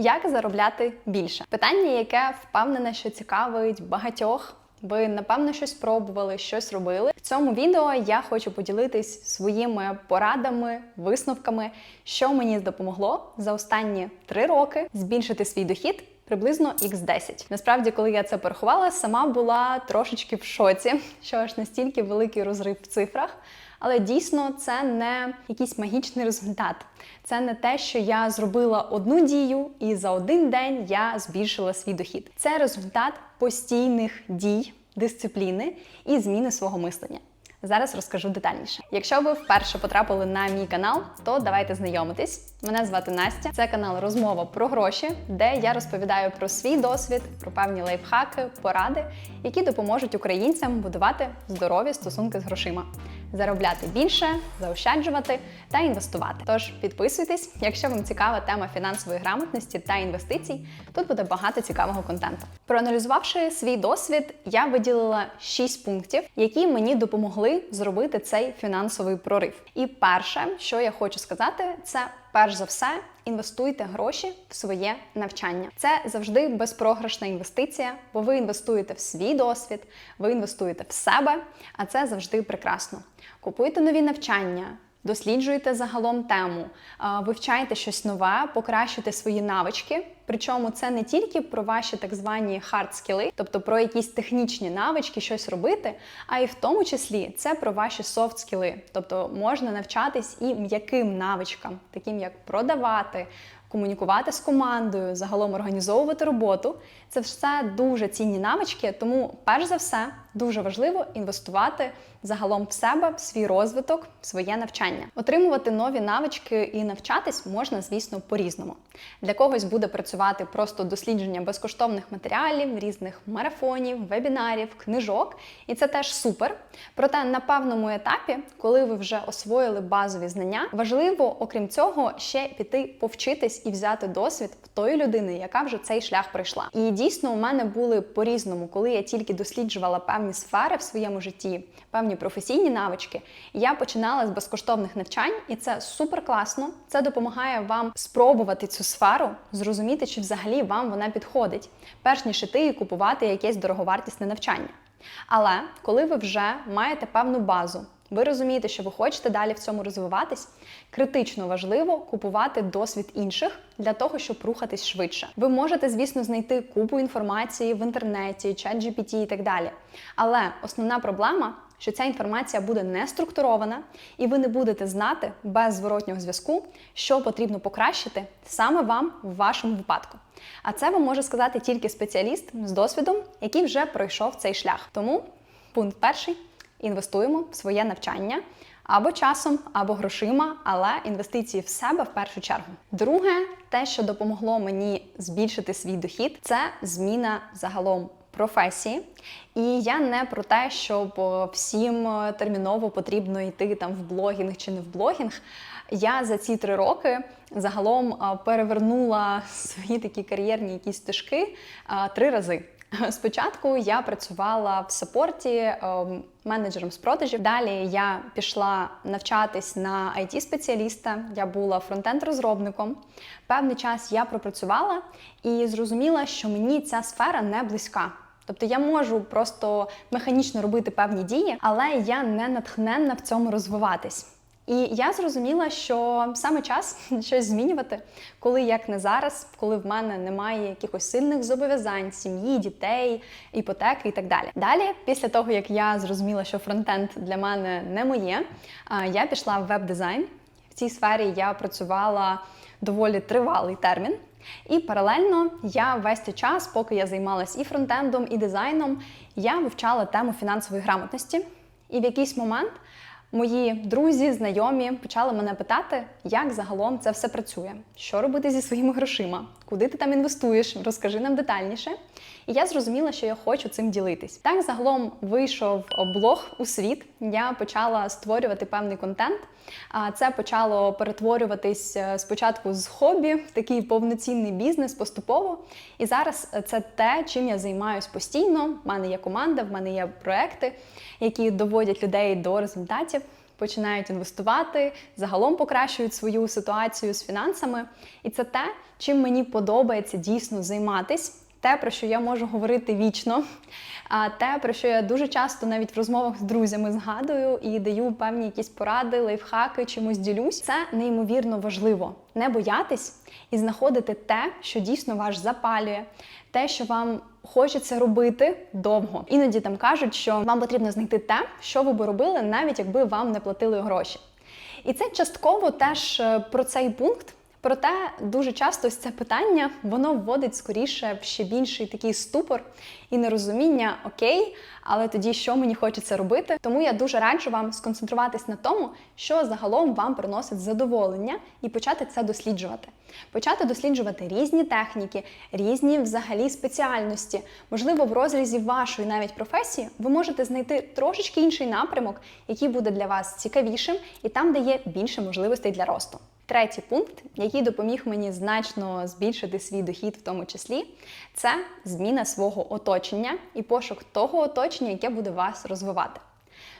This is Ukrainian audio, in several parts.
Як заробляти більше? Питання, яке впевнене, що цікавить багатьох. Ви напевно щось пробували, щось робили. В цьому відео я хочу поділитись своїми порадами, висновками, що мені допомогло за останні три роки збільшити свій дохід. Приблизно x10. Насправді, коли я це порахувала, сама була трошечки в шоці, що аж настільки великий розрив в цифрах. Але дійсно це не якийсь магічний результат. Це не те, що я зробила одну дію і за один день я збільшила свій дохід. Це результат постійних дій, дисципліни і зміни свого мислення. Зараз розкажу детальніше. Якщо ви вперше потрапили на мій канал, то давайте знайомитись. Мене звати Настя. Це канал Розмова про гроші, де я розповідаю про свій досвід, про певні лайфхаки, поради, які допоможуть українцям будувати здорові стосунки з грошима, заробляти більше, заощаджувати та інвестувати. Тож підписуйтесь, якщо вам цікава тема фінансової грамотності та інвестицій. Тут буде багато цікавого контенту. Проаналізувавши свій досвід, я виділила 6 пунктів, які мені допомогли зробити цей фінансовий прорив. І перше, що я хочу сказати, це перш за все. Інвестуйте гроші в своє навчання. Це завжди безпрограшна інвестиція, бо ви інвестуєте в свій досвід, ви інвестуєте в себе, а це завжди прекрасно. Купуйте нові навчання. Досліджуйте загалом тему, вивчайте щось нове, покращуйте свої навички. Причому це не тільки про ваші так звані хард скіли, тобто про якісь технічні навички, щось робити, а й в тому числі це про ваші софт скіли. Тобто можна навчатись і м'яким навичкам, таким як продавати. Комунікувати з командою, загалом організовувати роботу це все дуже цінні навички. Тому, перш за все, дуже важливо інвестувати загалом в себе, в свій розвиток, в своє навчання. Отримувати нові навички і навчатись можна, звісно, по-різному. Для когось буде працювати просто дослідження безкоштовних матеріалів, різних марафонів, вебінарів, книжок, і це теж супер. Проте на певному етапі, коли ви вже освоїли базові знання, важливо, окрім цього, ще піти повчитись і взяти досвід в тої людини, яка вже цей шлях пройшла. І дійсно у мене були по-різному, коли я тільки досліджувала певні сфери в своєму житті, певні професійні навички. Я починала з безкоштовних навчань, і це супер класно. Це допомагає вам спробувати цю сферу, зрозуміти, чи взагалі вам вона підходить, перш ніж іти і купувати якесь дороговартісне навчання. Але коли ви вже маєте певну базу, ви розумієте, що ви хочете далі в цьому розвиватись. Критично важливо купувати досвід інших для того, щоб рухатись швидше. Ви можете, звісно, знайти купу інформації в інтернеті, чат GPT і так далі. Але основна проблема. Що ця інформація буде не структурована, і ви не будете знати без зворотнього зв'язку, що потрібно покращити саме вам в вашому випадку. А це вам може сказати тільки спеціаліст з досвідом, який вже пройшов цей шлях. Тому пункт перший інвестуємо в своє навчання або часом, або грошима, але інвестиції в себе в першу чергу. Друге, те, що допомогло мені збільшити свій дохід, це зміна загалом. Професії, і я не про те, щоб всім терміново потрібно йти там в блогінг чи не в блогінг. Я за ці три роки загалом перевернула свої такі кар'єрні якісь стежки три рази. Спочатку я працювала в саппорті ем, менеджером з продажів. Далі я пішла навчатись на it спеціаліста я була фронтенд-розробником. Певний час я пропрацювала і зрозуміла, що мені ця сфера не близька. Тобто я можу просто механічно робити певні дії, але я не натхненна в цьому розвиватись. І я зрозуміла, що саме час щось змінювати, коли як не зараз, коли в мене немає якихось сильних зобов'язань, сім'ї, дітей, іпотеки і так далі. Далі, після того як я зрозуміла, що фронтенд для мене не моє, я пішла в веб-дизайн. В цій сфері я працювала доволі тривалий термін. І паралельно я весь цей час, поки я займалась і фронтендом, і дизайном, я вивчала тему фінансової грамотності. І в якийсь момент Мої друзі, знайомі почали мене питати, як загалом це все працює, що робити зі своїми грошима, куди ти там інвестуєш, розкажи нам детальніше. І я зрозуміла, що я хочу цим ділитись. Так загалом вийшов блог у світ. Я почала створювати певний контент. А це почало перетворюватись е, спочатку з хобі в такий повноцінний бізнес поступово. І зараз це те, чим я займаюсь постійно. У мене є команда, в мене є проекти, які доводять людей до результатів. Починають інвестувати, загалом покращують свою ситуацію з фінансами. І це те, чим мені подобається дійсно займатись. Те, про що я можу говорити вічно, а те, про що я дуже часто навіть в розмовах з друзями згадую і даю певні якісь поради, лайфхаки, чимось ділюсь. Це неймовірно важливо не боятись і знаходити те, що дійсно вас запалює, те, що вам хочеться робити довго. Іноді там кажуть, що вам потрібно знайти те, що ви би робили, навіть якби вам не платили гроші. І це частково теж е, про цей пункт. Проте дуже часто ось це питання воно вводить скоріше в ще більший такий ступор і нерозуміння окей, але тоді що мені хочеться робити. Тому я дуже раджу вам сконцентруватись на тому, що загалом вам приносить задоволення, і почати це досліджувати. Почати досліджувати різні техніки, різні взагалі спеціальності. Можливо, в розрізі вашої навіть професії ви можете знайти трошечки інший напрямок, який буде для вас цікавішим, і там, де є більше можливостей для росту. Третій пункт, який допоміг мені значно збільшити свій дохід, в тому числі, це зміна свого оточення і пошук того оточення, яке буде вас розвивати.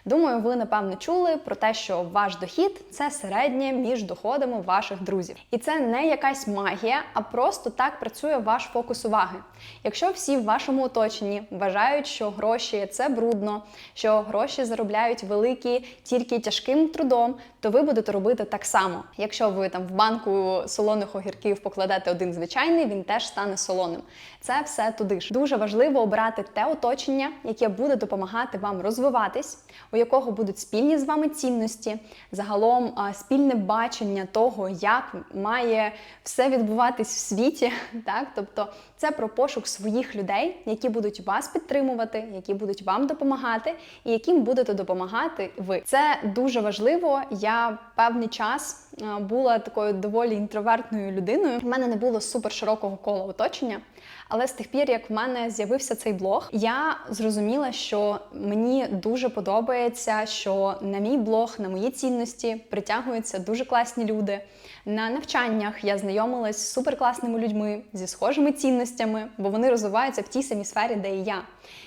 Думаю, ви напевно чули про те, що ваш дохід це середнє між доходами ваших друзів. І це не якась магія, а просто так працює ваш фокус уваги. Якщо всі в вашому оточенні вважають, що гроші це брудно, що гроші заробляють великі тільки тяжким трудом, то ви будете робити так само. Якщо ви там в банку солоних огірків покладете один звичайний, він теж стане солоним. Це все туди ж. Дуже важливо обрати те оточення, яке буде допомагати вам розвиватись, у якого будуть спільні з вами цінності, загалом спільне бачення того, як має все відбуватись в світі. Так, тобто це про пошук своїх людей, які будуть вас підтримувати, які будуть вам допомагати, і яким будете допомагати ви. Це дуже важливо. Я певний час була такою доволі інтровертною людиною. У мене не було супер широкого кола оточення. Але з тих пір, як в мене з'явився цей блог, я зрозуміла, що мені дуже подобається, що на мій блог, на мої цінності притягуються дуже класні люди. На навчаннях я знайомилась з суперкласними людьми зі схожими цінностями, бо вони розвиваються в тій самій сфері, де і я.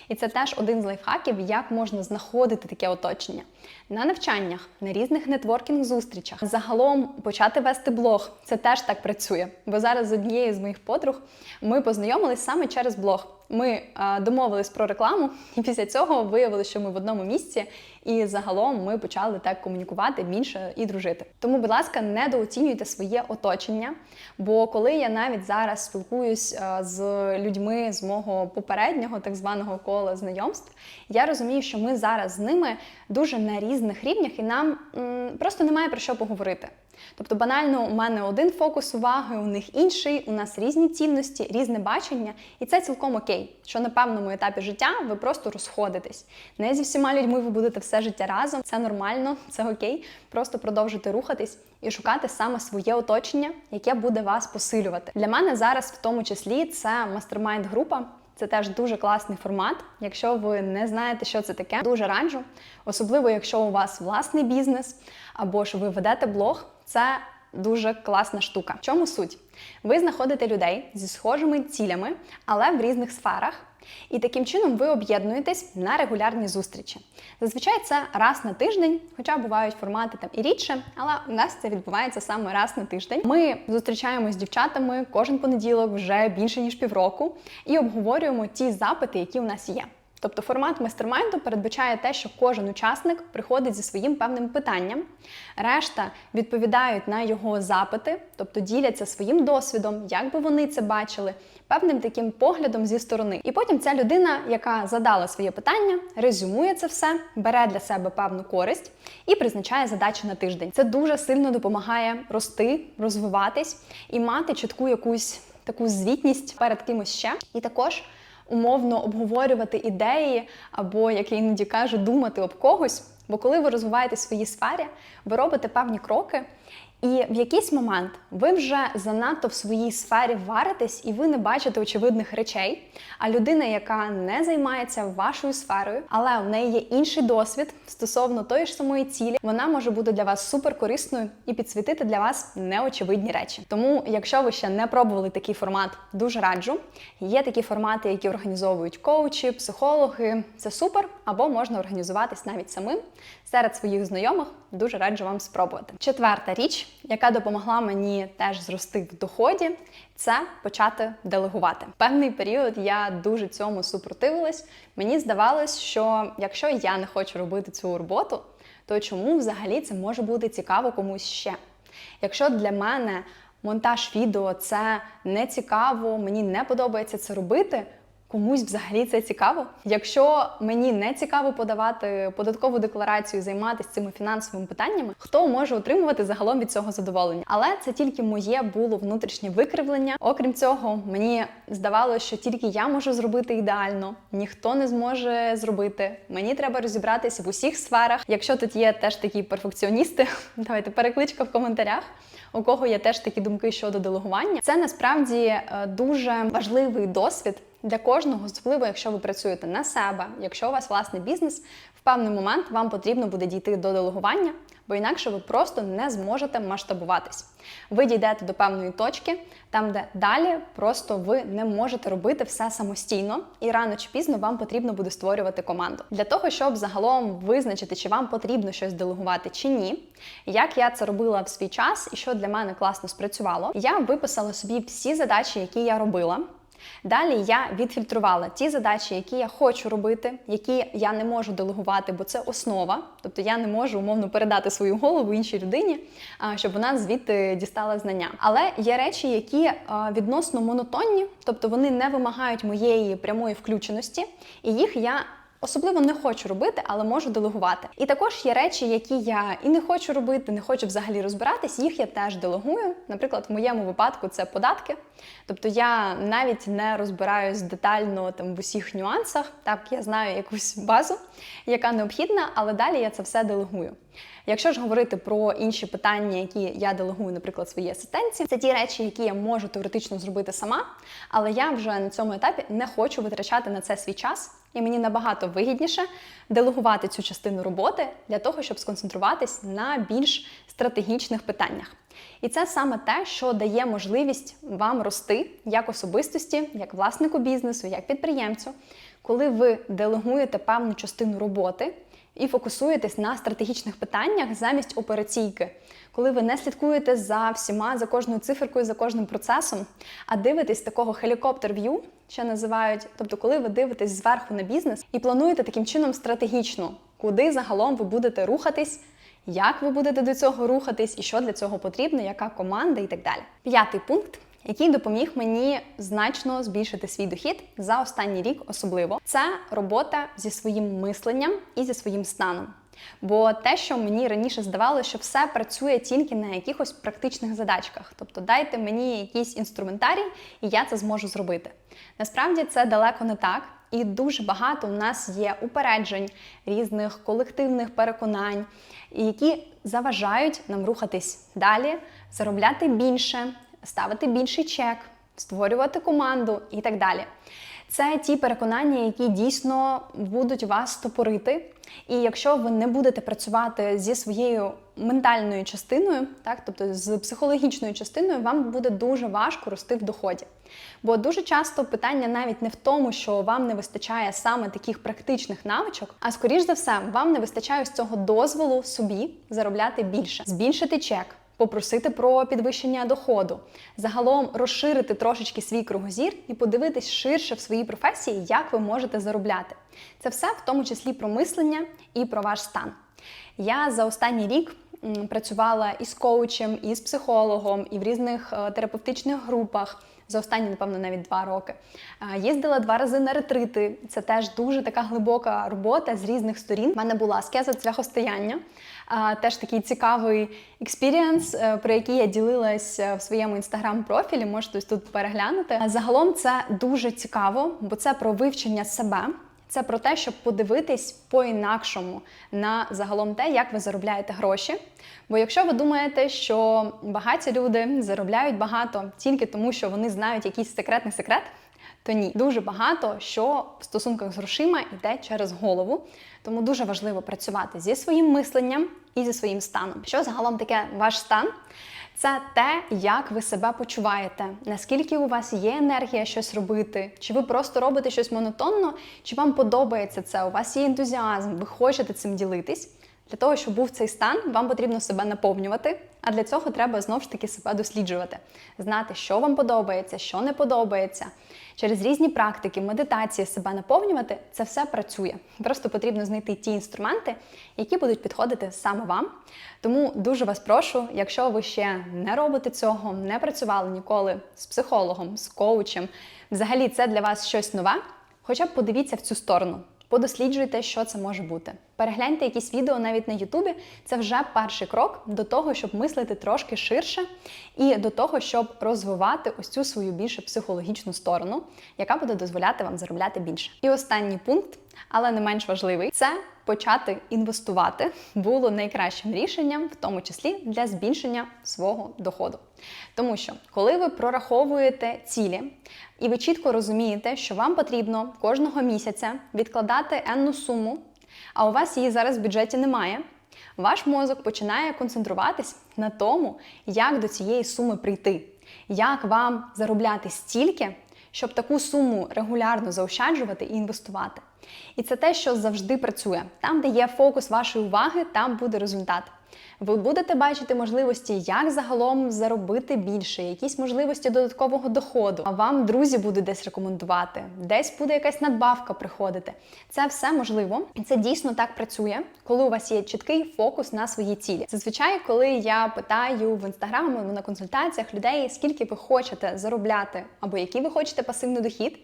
І це теж один з лайфхаків, як можна знаходити таке оточення на навчаннях, на різних нетворкінг-зустрічах. Загалом почати вести блог це теж так працює. Бо зараз з однією з моїх подруг ми познайомились саме через блог. Ми домовились про рекламу, і після цього виявили, що ми в одному місці, і загалом ми почали так комунікувати більше і дружити. Тому, будь ласка, недооцінюйте своє оточення. Бо коли я навіть зараз спілкуюсь з людьми з мого попереднього так званого кола знайомств, я розумію, що ми зараз з ними дуже на різних рівнях, і нам м, просто немає про що поговорити. Тобто, банально, у мене один фокус уваги, у них інший, у нас різні цінності, різне бачення, і це цілком окей, що на певному етапі життя ви просто розходитесь. Не зі всіма людьми ви будете все життя разом, це нормально, це окей. Просто продовжуйте рухатись і шукати саме своє оточення, яке буде вас посилювати. Для мене зараз, в тому числі, це мастермайнд група. Це теж дуже класний формат. Якщо ви не знаєте, що це таке, дуже раджу. Особливо, якщо у вас власний бізнес або ж ви ведете блог, це дуже класна штука. В чому суть? Ви знаходите людей зі схожими цілями, але в різних сферах. І таким чином ви об'єднуєтесь на регулярні зустрічі. Зазвичай це раз на тиждень, хоча бувають формати там і рідше, але у нас це відбувається саме раз на тиждень. Ми зустрічаємось з дівчатами кожен понеділок вже більше ніж півроку і обговорюємо ті запити, які у нас є. Тобто формат мастермайнду передбачає те, що кожен учасник приходить зі своїм певним питанням, решта відповідають на його запити, тобто діляться своїм досвідом, як би вони це бачили, певним таким поглядом зі сторони. І потім ця людина, яка задала своє питання, резюмує це все, бере для себе певну користь і призначає задачі на тиждень. Це дуже сильно допомагає рости, розвиватись і мати чітку якусь таку звітність перед кимось ще. І також умовно обговорювати ідеї, або, як я іноді кажу, думати об когось. Бо коли ви розвиваєте свої сфері, ви робите певні кроки, І в якийсь момент ви вже занадто в своїй сфері варитесь, і ви не бачите очевидних речей. А людина, яка не займається вашою сферою, але в неї є інший досвід стосовно тої ж самої цілі, вона може бути для вас супер корисною і підсвітити для вас неочевидні речі. Тому, якщо ви ще не пробували такий формат, дуже раджу. Є такі формати, які організовують коучі, психологи. Це супер, або можна організуватись навіть самим серед своїх знайомих. Дуже раджу вам спробувати. Четверта річ, яка допомогла мені теж зрости в доході, це почати делегувати. Певний період я дуже цьому супротивилась. Мені здавалось, що якщо я не хочу робити цю роботу, то чому взагалі це може бути цікаво комусь ще? Якщо для мене монтаж відео це не цікаво, мені не подобається це робити. Комусь взагалі це цікаво. Якщо мені не цікаво подавати податкову декларацію, займатися цими фінансовими питаннями, хто може отримувати загалом від цього задоволення? Але це тільки моє було внутрішнє викривлення. Окрім цього, мені здавалося, що тільки я можу зробити ідеально, ніхто не зможе зробити. Мені треба розібратися в усіх сферах. Якщо тут є теж такі перфекціоністи, давайте перекличка в коментарях. У кого є теж такі думки щодо делегування, це насправді е, дуже важливий досвід для кожного, особливо якщо ви працюєте на себе, якщо у вас власний бізнес, в певний момент вам потрібно буде дійти до делегування, бо інакше ви просто не зможете масштабуватись. Ви дійдете до певної точки, там де далі просто ви не можете робити все самостійно, і рано чи пізно вам потрібно буде створювати команду для того, щоб загалом визначити, чи вам потрібно щось делегувати чи ні. Як я це робила в свій час, і що для мене класно спрацювало, я виписала собі всі задачі, які я робила. Далі я відфільтрувала ті задачі, які я хочу робити, які я не можу делегувати, бо це основа. Тобто я не можу умовно передати свою голову іншій людині, щоб вона звідти дістала знання. Але є речі, які відносно монотонні, тобто вони не вимагають моєї прямої включеності, і їх я Особливо не хочу робити, але можу делегувати. І також є речі, які я і не хочу робити, не хочу взагалі розбиратись, їх я теж делегую. Наприклад, в моєму випадку це податки. Тобто я навіть не розбираюсь детально там в усіх нюансах. Так, я знаю якусь базу, яка необхідна, але далі я це все делегую. Якщо ж говорити про інші питання, які я делегую, наприклад, своїй асистенції, це ті речі, які я можу теоретично зробити сама, але я вже на цьому етапі не хочу витрачати на це свій час, і мені набагато вигідніше делегувати цю частину роботи для того, щоб сконцентруватись на більш стратегічних питаннях. І це саме те, що дає можливість вам рости як особистості, як власнику бізнесу, як підприємцю, коли ви делегуєте певну частину роботи і фокусуєтесь на стратегічних питаннях замість операційки, коли ви не слідкуєте за всіма, за кожною циферкою, за кожним процесом, а дивитесь такого helicopter-view, що називають, тобто, коли ви дивитесь зверху на бізнес і плануєте таким чином стратегічно, куди загалом ви будете рухатись. Як ви будете до цього рухатись і що для цього потрібно, яка команда і так далі. П'ятий пункт який допоміг мені значно збільшити свій дохід за останній рік, особливо це робота зі своїм мисленням і зі своїм станом. Бо те, що мені раніше здавалося, що все працює тільки на якихось практичних задачках, тобто дайте мені якийсь інструментарій, і я це зможу зробити. Насправді це далеко не так, і дуже багато у нас є упереджень, різних колективних переконань, які заважають нам рухатись далі, заробляти більше, ставити більший чек, створювати команду і так далі. Це ті переконання, які дійсно будуть вас топорити. І якщо ви не будете працювати зі своєю ментальною частиною, так, тобто з психологічною частиною, вам буде дуже важко рости в доході. Бо дуже часто питання навіть не в тому, що вам не вистачає саме таких практичних навичок, а скоріш за все, вам не вистачає з цього дозволу собі заробляти більше, збільшити чек попросити про підвищення доходу, загалом розширити трошечки свій кругозір і подивитись ширше в своїй професії, як ви можете заробляти. Це все в тому числі про мислення і про ваш стан. Я за останній рік. Працювала і з коучем, і з психологом, і в різних е, терапевтичних групах за останні, напевно, навіть два роки. Їздила два рази на ретрити. Це теж дуже така глибока робота з різних сторін. У мене була аскеза цвяхостояння, теж такий цікавий експірієнс, е, про який я ділилась е, в своєму інстаграм-профілі. Можете тут переглянути. Загалом це дуже цікаво, бо це про вивчення себе. Це про те, щоб подивитись по-інакшому на загалом те, як ви заробляєте гроші. Бо якщо ви думаєте, що багаті люди заробляють багато тільки тому, що вони знають якийсь секретний секрет, то ні, дуже багато що в стосунках з грошима йде через голову. Тому дуже важливо працювати зі своїм мисленням і зі своїм станом. Що загалом таке ваш стан? Це те, як ви себе почуваєте, наскільки у вас є енергія щось робити, чи ви просто робите щось монотонно, чи вам подобається це, у вас є ентузіазм, ви хочете цим ділитись. Для того, щоб був цей стан, вам потрібно себе наповнювати. А для цього треба знову ж таки себе досліджувати, знати, що вам подобається, що не подобається. Через різні практики, медитації себе наповнювати це все працює. Просто потрібно знайти ті інструменти, які будуть підходити саме вам. Тому дуже вас прошу, якщо ви ще не робите цього, не працювали ніколи з психологом, з коучем, взагалі це для вас щось нове, хоча б подивіться в цю сторону. Подосліджуйте, що це може бути. Перегляньте якісь відео навіть на Ютубі. Це вже перший крок до того, щоб мислити трошки ширше, і до того, щоб розвивати ось цю свою більше психологічну сторону, яка буде дозволяти вам заробляти більше. І останній пункт, але не менш важливий, це почати інвестувати було найкращим рішенням, в тому числі для збільшення свого доходу. Тому що, коли ви прораховуєте цілі, і ви чітко розумієте, що вам потрібно кожного місяця відкладати енну суму, а у вас її зараз в бюджеті немає, ваш мозок починає концентруватись на тому, як до цієї суми прийти, як вам заробляти стільки, щоб таку суму регулярно заощаджувати і інвестувати. І це те, що завжди працює. Там, де є фокус вашої уваги, там буде результат. Ви будете бачити можливості, як загалом заробити більше, якісь можливості додаткового доходу. А вам друзі будуть десь рекомендувати, десь буде якась надбавка приходити. Це все можливо, і це дійсно так працює, коли у вас є чіткий фокус на свої цілі. Зазвичай, коли я питаю в інстаграмі на консультаціях людей, скільки ви хочете заробляти, або який ви хочете пасивний дохід,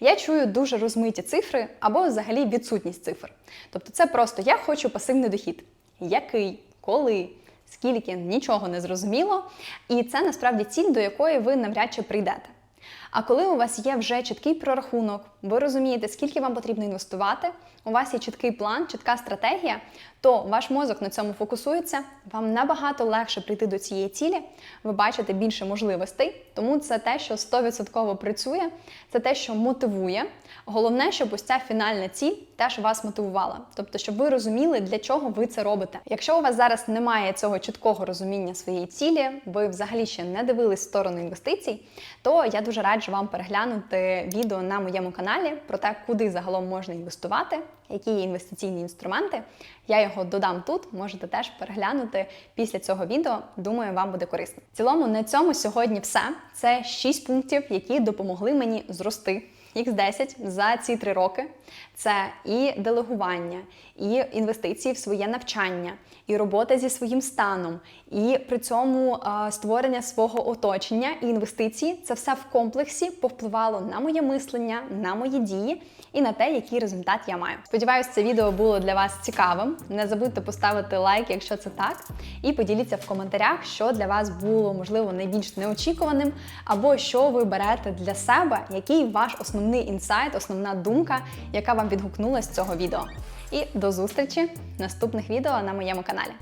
я чую дуже розмиті цифри або взагалі відсутність цифр. Тобто, це просто я хочу пасивний дохід. Який? Коли, скільки, нічого не зрозуміло. І це насправді ціль, до якої ви навряд чи прийдете. А коли у вас є вже чіткий прорахунок, ви розумієте, скільки вам потрібно інвестувати, у вас є чіткий план, чітка стратегія, то ваш мозок на цьому фокусується, вам набагато легше прийти до цієї цілі, ви бачите більше можливостей, тому це те, що 100% працює, це те, що мотивує. Головне, щоб ось ця фінальна ціль теж вас мотивувала. Тобто, щоб ви розуміли, для чого ви це робите. Якщо у вас зараз немає цього чіткого розуміння своєї цілі, ви взагалі ще не дивились сторону інвестицій, то я дуже раджу вам переглянути відео на моєму каналі про те, куди загалом можна інвестувати, які є інвестиційні інструменти. Я його додам тут, можете теж переглянути після цього відео. Думаю, вам буде корисно. В цілому на цьому сьогодні все. Це 6 пунктів, які допомогли мені зрости. X10 за ці три роки це і делегування, і інвестиції в своє навчання, і робота зі своїм станом, і при цьому е, створення свого оточення і інвестиції це все в комплексі повпливало на моє мислення, на мої дії і на те, який результат я маю. Сподіваюсь, це відео було для вас цікавим. Не забудьте поставити лайк, якщо це так, і поділіться в коментарях, що для вас було можливо найбільш неочікуваним, або що ви берете для себе, який ваш основний інсайт, основна думка, яка вам відгукнулася з цього відео. І до зустрічі в наступних відео на моєму каналі.